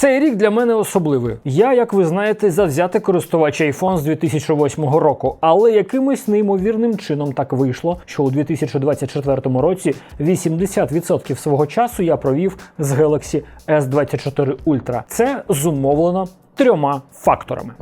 Цей рік для мене особливий. Я, як ви знаєте, завзятий користувач iPhone з 2008 року, але якимось неймовірним чином так вийшло, що у 2024 році 80% свого часу я провів з Galaxy S24 Ultra. Це зумовлено трьома факторами.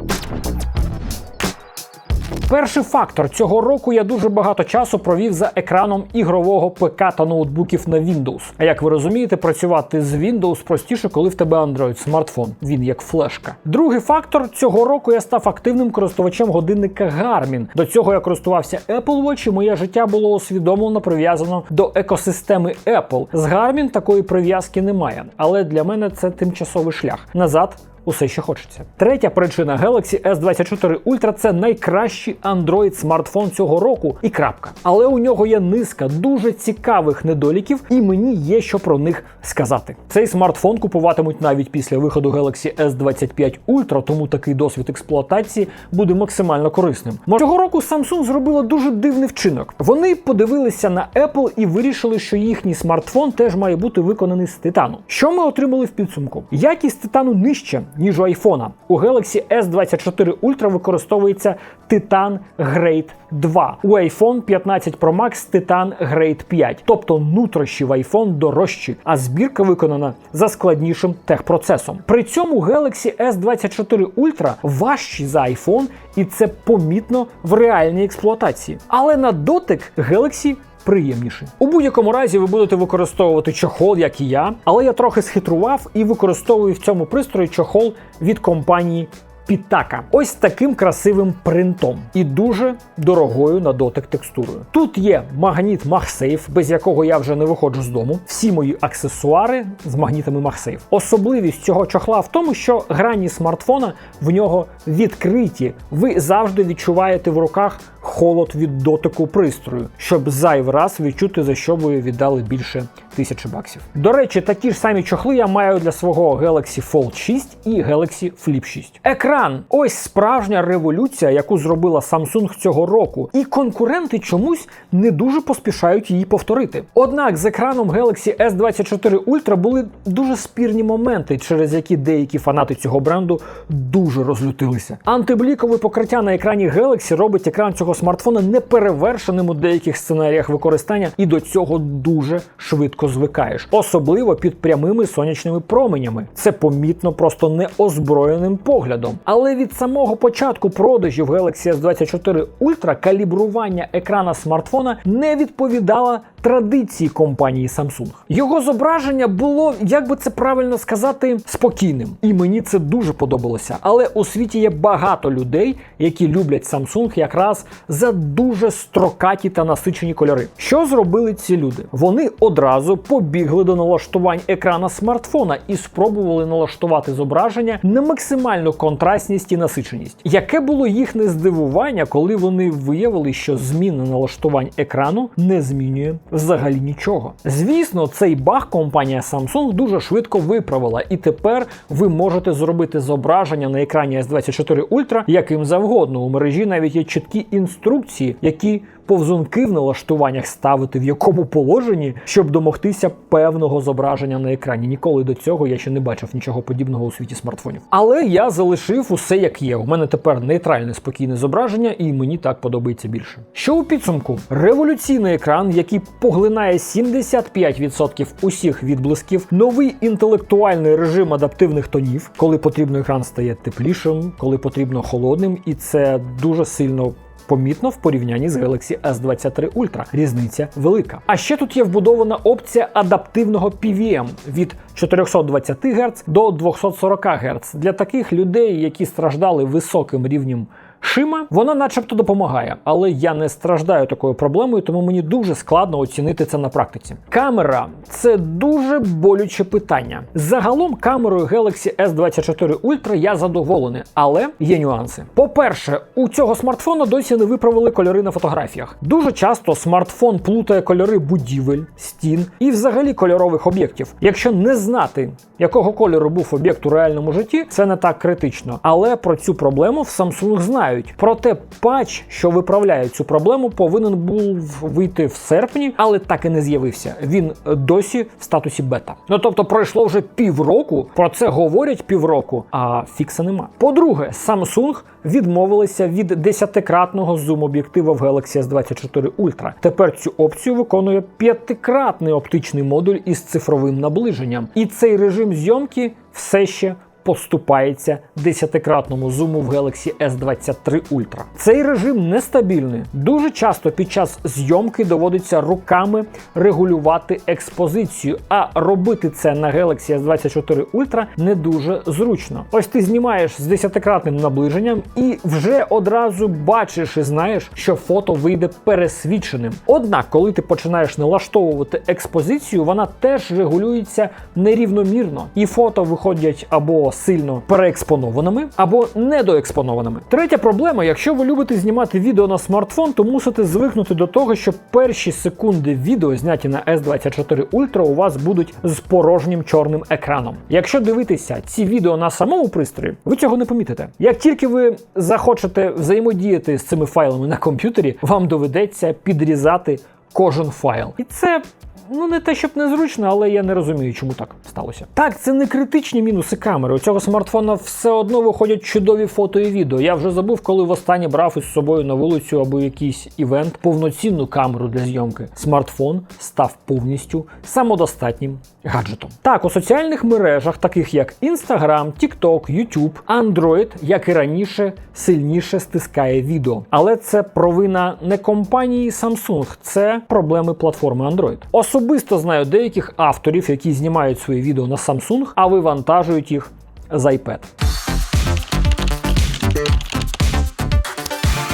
Перший фактор цього року я дуже багато часу провів за екраном ігрового ПК та ноутбуків на Windows. А як ви розумієте, працювати з Windows простіше, коли в тебе Android смартфон. Він як флешка. Другий фактор цього року я став активним користувачем годинника Garmin. До цього я користувався Apple Watch, і моє життя було усвідомлено прив'язано до екосистеми Apple. З Garmin такої прив'язки немає, але для мене це тимчасовий шлях назад усе ще хочеться. Третя причина Galaxy S24 Ultra це найкращий Android смартфон цього року і крапка. Але у нього є низка дуже цікавих недоліків, і мені є що про них сказати. Цей смартфон купуватимуть навіть після виходу Galaxy S25 Ultra, тому такий досвід експлуатації буде максимально корисним. Цього року Samsung зробила дуже дивний вчинок. Вони подивилися на Apple і вирішили, що їхній смартфон теж має бути виконаний з титану. Що ми отримали в підсумку? Якість титану нижча, ніж у айфона. У Galaxy S24 Ultra використовується Titan Grade 2. У iPhone 15 Pro Max Titan Grade 5. Тобто нутрощі в iPhone дорожчі, а збірка виконана за складнішим техпроцесом. При цьому Galaxy S24 Ultra важчий за iPhone, і це помітно в реальній експлуатації. Але на дотик Galaxy приємніший. У будь-якому разі ви будете використовувати чохол, як і я, але я трохи схитрував і використовую в цьому пристрої чохол від компанії Pitaka. Ось таким красивим принтом і дуже дорогою на дотик текстурою. Тут є магніт MagSafe, без якого я вже не виходжу з дому. Всі мої аксесуари з магнітами MagSafe. Особливість цього чохла в тому, що грані смартфона в нього відкриті. Ви завжди відчуваєте в руках холод від дотику пристрою, щоб зайвий раз відчути, за що ви віддали більше тисячі баксів. До речі, такі ж самі чохли я маю для свого Galaxy Fold 6 і Galaxy Flip 6. Екран ось справжня революція, яку зробила Samsung цього року, і конкуренти чомусь не дуже поспішають її повторити. Однак з екраном Galaxy S24 Ultra були дуже спірні моменти, через які деякі фанати цього бренду дуже розлютилися. Антиблікове покриття на екрані Galaxy робить екран цього смартфона неперевершеним у деяких сценаріях використання, і до цього дуже швидко звикаєш, особливо під прямими сонячними променями. Це помітно просто неозброєним поглядом. Але від самого початку продажів Galaxy S24 Ultra калібрування екрана смартфона не відповідало традиції компанії Samsung. Його зображення було, як би це правильно сказати, спокійним. І мені це дуже подобалося. Але у світі є багато людей, які люблять Samsung якраз за дуже строкаті та насичені кольори. Що зробили ці люди? Вони одразу побігли до налаштувань екрана смартфона і спробували налаштувати зображення на максимальну контрастність і насиченість. Яке було їхнє здивування, коли вони виявили, що зміна налаштувань екрану не змінює взагалі нічого. Звісно, цей баг компанія Samsung дуже швидко виправила, і тепер ви можете зробити зображення на екрані S24 Ultra яким завгодно. У мережі навіть є чіткі інструкції, які повзунки в налаштуваннях ставити в якому положенні, щоб домогтися певного зображення на екрані. Ніколи до цього я ще не бачив нічого подібного у світі смартфонів. Але я залишив усе як є. У мене тепер нейтральне спокійне зображення, і мені так подобається більше. Що у підсумку? Революційний екран, який поглинає 75% усіх відблисків, новий інтелектуальний режим адаптивних тонів, коли потрібно екран стає теплішим, коли потрібно холодним, і це дуже сильно помітно в порівнянні з Galaxy S23 Ultra. Різниця велика. А ще тут є вбудована опція адаптивного PVM від 420 Гц до 240 Гц для таких людей, які страждали високим рівнем. Шима, вона начебто допомагає, але я не страждаю такою проблемою, тому мені дуже складно оцінити це на практиці. Камера це дуже болюче питання. Загалом камерою Galaxy S24 Ultra я задоволений, але є нюанси. По-перше, у цього смартфона досі не виправили кольори на фотографіях. Дуже часто смартфон плутає кольори будівель, стін і взагалі кольорових об'єктів. Якщо не знати, якого кольору був об'єкт у реальному житті, це не так критично. Але про цю проблему в Samsung знають. Знають. Проте патч, що виправляє цю проблему, повинен був вийти в серпні, але так і не з'явився. Він досі в статусі бета. Ну тобто пройшло вже півроку. Про це говорять півроку, а фікса нема. По-друге, Samsung відмовилися від десятикратного зум-об'єктива в Galaxy S24 Ultra. Тепер цю опцію виконує п'ятикратний оптичний модуль із цифровим наближенням. І цей режим зйомки все ще поступається десятикратному зуму в Galaxy S23 Ultra. Цей режим нестабільний. Дуже часто під час зйомки доводиться руками регулювати експозицію, а робити це на Galaxy S24 Ultra не дуже зручно. Ось ти знімаєш з десятикратним наближенням і вже одразу бачиш і знаєш, що фото вийде пересвідченим. Однак, коли ти починаєш налаштовувати експозицію, вона теж регулюється нерівномірно, і фото виходять або сильно переекспонованими, або недоекспонованими. Третя проблема: якщо ви любите знімати відео на смартфон, то мусите звикнути до того, що перші секунди відео, зняті на S24 Ultra, у вас будуть з порожнім чорним екраном. Якщо дивитися ці відео на самому пристрої, ви цього не помітите. Як тільки ви захочете взаємодіяти з цими файлами на комп'ютері, вам доведеться підрізати кожен файл. І це ну не те, щоб незручно, але я не розумію, чому так сталося. Так, це не критичні мінуси камери. У цього смартфона все одно виходять чудові фото і відео. Я вже забув, коли востаннє брав із собою на вулицю або якийсь івент повноцінну камеру для зйомки. Смартфон став повністю самодостатнім гаджетом. Так, у соціальних мережах, таких як Instagram, TikTok, YouTube, Android, як і раніше, сильніше стискає відео. Але це провина не компанії Samsung, це проблеми платформи Android. Особисто знаю деяких авторів, які знімають свої відео на Samsung, а вивантажують їх з iPad.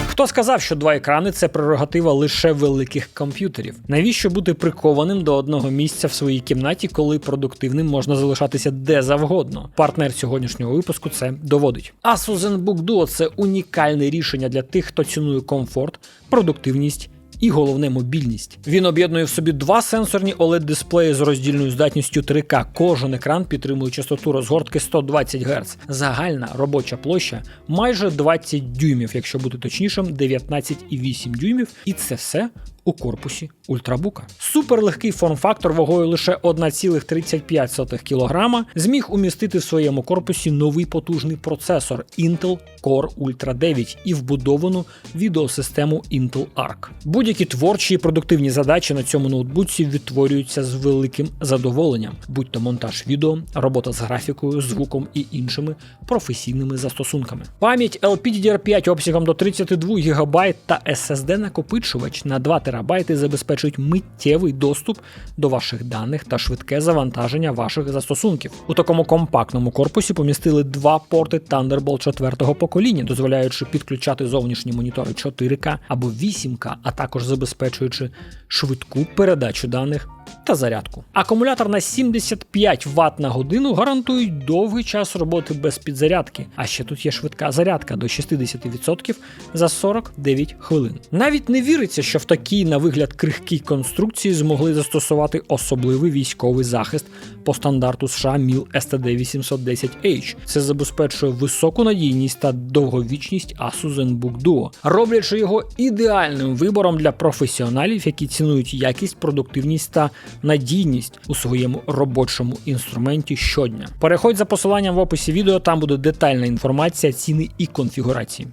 Хто сказав, що два екрани це прерогатива лише великих комп'ютерів? Навіщо бути прикованим до одного місця в своїй кімнаті, коли продуктивним можна залишатися де завгодно? Партнер сьогоднішнього випуску це доводить. Asus ZenBook Duo – це унікальне рішення для тих, хто цінує комфорт, продуктивність і головне мобільність. Він об'єднує в собі два сенсорні oled дисплеї з роздільною здатністю 3К. Кожен екран підтримує частоту розгортки 120 Гц. Загальна робоча площа майже 20 дюймів, якщо бути точнішим, 19,8 дюймів. І це все у корпусі ультрабука. Суперлегкий форм-фактор вагою лише 1,35 кг зміг умістити в своєму корпусі новий потужний процесор Intel Core Ultra 9 і вбудовану відеосистему Intel Arc. Будь-які творчі і продуктивні задачі на цьому ноутбуці відтворюються з великим задоволенням, будь то монтаж відео, робота з графікою, звуком і іншими професійними застосунками. Пам'ять LPDDR5 обсягом до 32 ГБ та SSD накопичувач на 2 терабайти забезпечують миттєвий доступ до ваших даних та швидке завантаження ваших застосунків. У такому компактному корпусі помістили два порти Thunderbolt 4 покоління, дозволяючи підключати зовнішні монітори 4К або 8К, а також забезпечуючи швидку передачу даних та зарядку. Акумулятор на 75 Вт на годину гарантують довгий час роботи без підзарядки. А ще тут є швидка зарядка до 60% за 49 хвилин. Навіть не віриться, що в такій, на вигляд, крихкій конструкції змогли застосувати особливий військовий захист по стандарту США МІЛ STD810H. Це забезпечує високу надійність та довговічність Asus ZenBook Duo, роблячи його ідеальним вибором для професіоналів, які цінують якість, продуктивність та надійність у своєму робочому інструменті щодня. Переходь за посиланням в описі відео, там буде детальна інформація, ціни і конфігурації.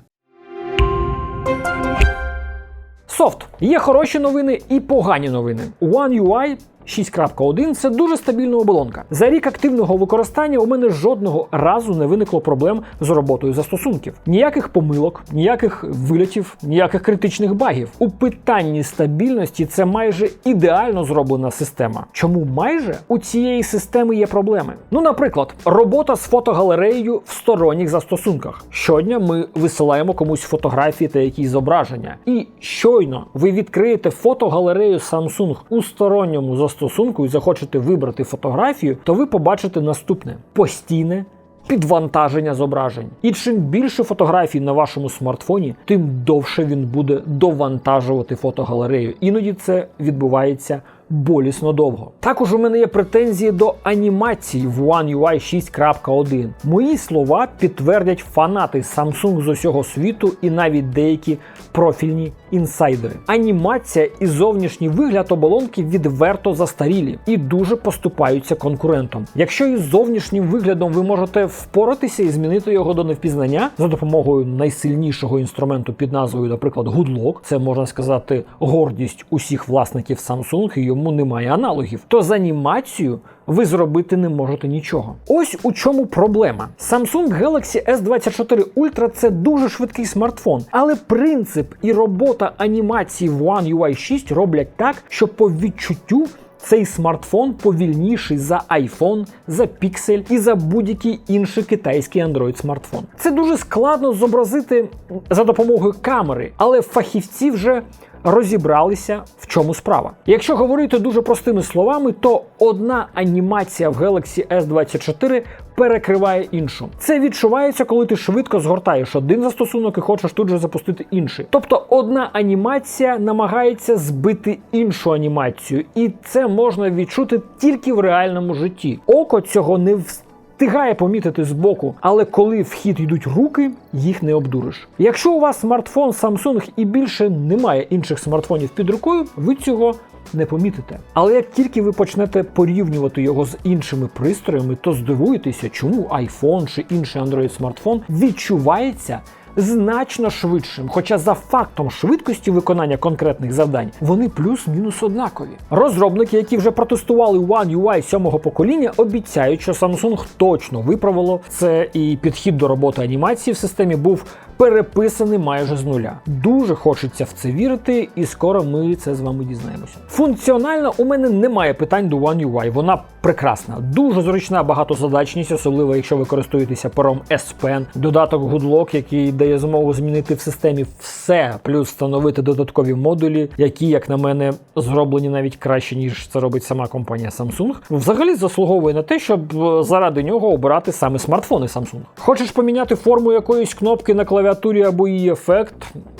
Софт. Є хороші новини і погані новини. One UI 6.1 це дуже стабільна оболонка. За рік активного використання у мене жодного разу не виникло проблем з роботою застосунків. Ніяких помилок, ніяких вильотів, ніяких критичних багів. У питанні стабільності це майже ідеально зроблена система. Чому майже у цієї системи є проблеми? Ну, наприклад, робота з фотогалереєю в сторонніх застосунках. Щодня ми висилаємо комусь фотографії та якісь зображення. І щойно ви відкриєте фотогалерею Samsung у сторонньому застосунку застосунку і захочете вибрати фотографію, то ви побачите наступне: постійне підвантаження зображень. І чим більше фотографій на вашому смартфоні, тим довше він буде довантажувати фотогалерею. Іноді це відбувається болісно довго. Також у мене є претензії до анімації в One UI 6.1. Мої слова підтвердять фанати Samsung з усього світу і навіть деякі профільні інсайдери. Анімація і зовнішній вигляд оболонки відверто застарілі і дуже поступаються конкурентам. Якщо із зовнішнім виглядом ви можете впоратися і змінити його до невпізнання за допомогою найсильнішого інструменту під назвою, наприклад, Goodlock, це можна сказати гордість усіх власників Samsung, і йому немає аналогів, то з анімацією ви зробити не можете нічого. Ось у чому проблема. Samsung Galaxy S24 Ultra це дуже швидкий смартфон, але принцип і робота анімації в One UI 6 роблять так, що по відчуттю. Цей смартфон повільніший за iPhone, за Pixel і за будь-який інший китайський Android смартфон. Це дуже складно зобразити за допомогою камери, але фахівці вже розібралися, в чому справа. Якщо говорити дуже простими словами, то одна анімація в Galaxy S24 перекриває іншу. Це відчувається, коли ти швидко згортаєш один застосунок і хочеш тут же запустити інший. Тобто одна анімація намагається збити іншу анімацію, і це можна відчути тільки в реальному житті. Око цього не встигає встигає помітити збоку, але коли в хід йдуть руки, їх не обдуриш. Якщо у вас смартфон Samsung і більше немає інших смартфонів під рукою, ви цього не помітите. Але як тільки ви почнете порівнювати його з іншими пристроями, то здивуєтеся, чому iPhone чи інший Android смартфон відчувається значно швидшим. Хоча за фактом швидкості виконання конкретних завдань вони плюс-мінус однакові. Розробники, які вже протестували One UI сьомого покоління, обіцяють, що Samsung точно виправило це, і підхід до роботи анімації в системі був переписаний майже з нуля. Дуже хочеться в це вірити, і скоро ми це з вами дізнаємося. Функціонально у мене немає питань до One UI. Вона прекрасна, дуже зручна багатозадачність, особливо якщо ви користуєтеся пером S Pen, додаток Goodlock, який дає змогу змінити в системі все, плюс встановити додаткові модулі, які, як на мене, зроблені навіть краще ніж це робить сама компанія Samsung. Взагалі заслуговує на те, щоб е, заради нього обирати саме смартфони Samsung. Хочеш поміняти форму якоїсь кнопки на клавіатурі або її ефект?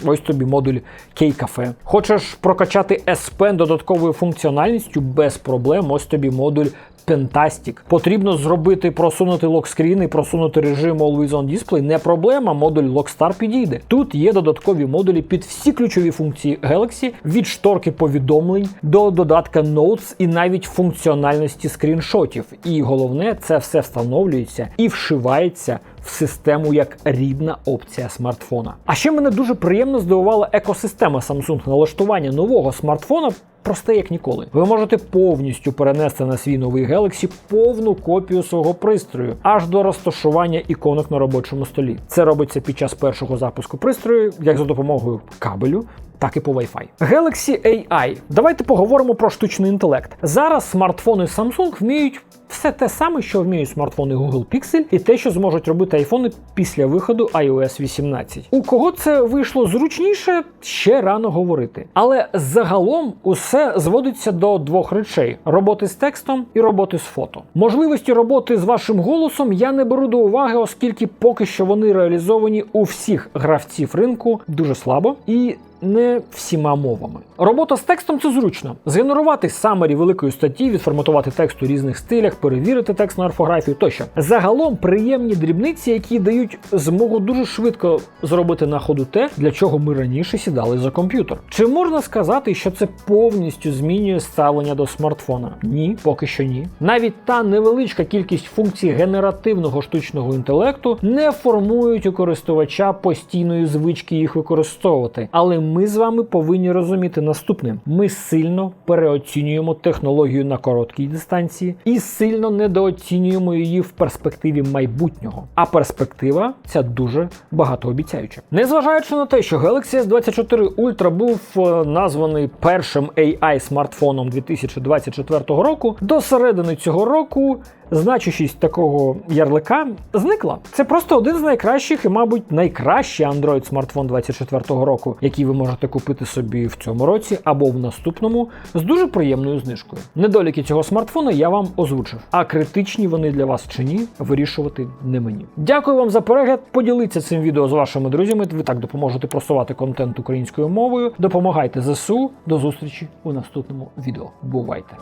Ось тобі модуль K-Cafe. Хочеш прокачати S Pen додатковою функціональністю без проблем? Ось тобі модуль Pentastic. Потрібно зробити просунути локскрін і просунути режим Always On Display. Не проблема, модуль Lockstar підійде. Тут є додаткові модулі під всі ключові функції Galaxy, від шторки повідомлень до додатка Notes і навіть функціональності скріншотів. І головне, це все встановлюється і вшивається в систему як рідна опція смартфона. А ще мене дуже приємно здивувала екосистема Samsung налаштування нового смартфона. Просте як ніколи. Ви можете повністю перенести на свій новий Galaxy повну копію свого пристрою, аж до розташування іконок на робочому столі. Це робиться під час першого запуску пристрою, як за допомогою кабелю, так і по Wi-Fi. Galaxy AI. Давайте поговоримо про штучний інтелект. Зараз смартфони Samsung вміють все те саме, що вміють смартфони Google Pixel, і те, що зможуть робити айфони після виходу iOS 18. У кого це вийшло зручніше, ще рано говорити. Але загалом усе зводиться до двох речей: роботи з текстом і роботи з фото. Можливості роботи з вашим голосом я не беру до уваги, оскільки поки що вони реалізовані у всіх гравців ринку дуже слабо і не всіма мовами. Робота з текстом це зручно. Згенерувати самері великої статті, відформатувати текст у різних стилях, перевірити текст на орфографію тощо. Загалом приємні дрібниці, які дають змогу дуже швидко зробити на ходу те, для чого ми раніше сідали за комп'ютер. Чи можна сказати, що це повністю змінює ставлення до смартфона? Ні, поки що ні. Навіть та невеличка кількість функцій генеративного штучного інтелекту не формують у користувача постійної звички їх використовувати. Але ми з вами повинні розуміти наступне: ми сильно переоцінюємо технологію на короткій дистанції і сильно недооцінюємо її в перспективі майбутнього. А перспектива ця дуже багатообіцяюча. Незважаючи на те, що Galaxy S24 Ultra був е, названий першим AI смартфоном 2024 року, до середини цього року значущість такого ярлика зникла. Це просто один з найкращих і, мабуть, найкращий Android смартфон 24-го року, який ви можете купити собі в цьому році або в наступному з дуже приємною знижкою. Недоліки цього смартфона я вам озвучив, а критичні вони для вас чи ні, вирішувати не мені. Дякую вам за перегляд. Поділіться цим відео з вашими друзями. Ви так допоможете просувати контент українською мовою. Допомагайте ЗСУ. До зустрічі у наступному відео. Бувайте!